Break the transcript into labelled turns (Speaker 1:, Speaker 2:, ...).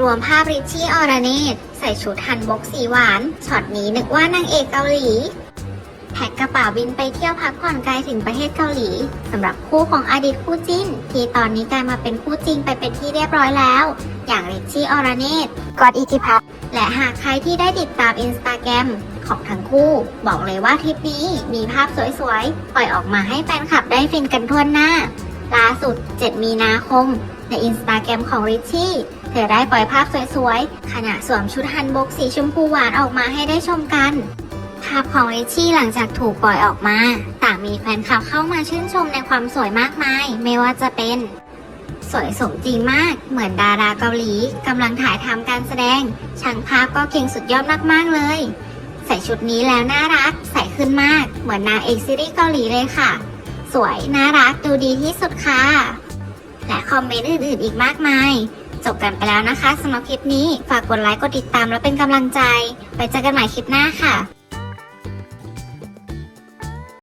Speaker 1: รวมภาพริชชี่ออราเนตใส่ชุดฮันบกสีหวานช็อตนี้นึกว่านางเอกเกาหลีแพ็กกระเป๋าบินไปเที่ยวพักผ่อนไกลถึงประเทศเกาหลีสำหรับคู่ของอดีตคู่จิ้น ที่ตอนนี้กลายมาเป็นคู่จริงไปเป็นที่เรียบร้อยแล้ว อย่างริชชี่ออราเนตกอดอิทิพัฒน์และหากใครที่ได้ติดตามอินสตาแกรมของทั้งคู่ บอกเลยว่าทริปนี้มีภาพสวยๆ ปล่อยออกมาให้แฟนคลับได้ฟินกันทั่วหน้าล่าสุด 7 มีนาคม ในอินสตาแกรมของริชชี่ เธอได้ปล่อยภาพสวยๆ ขณะสวมชุดฮันบกสีชมพูหวานออกมาให้ได้ชมกัน ภาพของริชชี่หลังจากถูกปล่อยออกมา ต่างมีแฟนคลับเข้ามาชื่นชมในความสวยมากมาย ไม่ว่าจะเป็น สวยสมจริงมาก เหมือนดาราเกาหลีกำลังถ่ายทำการแสดง ช่างภาพก็เก่งสุดยอดมากๆเลย ใส่ชุดนี้แล้วน่ารัก ใส่ขึ้นมาก เหมือนนางเอกซีรีส์เกาหลีเลยค่ะ สวยน่ารักดูดีที่สุดค่ะ และคอมเมนต์อื่นๆอีกมากมาย จบกันไปแล้วนะคะสำหรับคลิปนี้ฝากกดไลค์กดติดตามและเป็นกำลังใจ ไปเจอกันใหม่คลิปหน้าค่ะ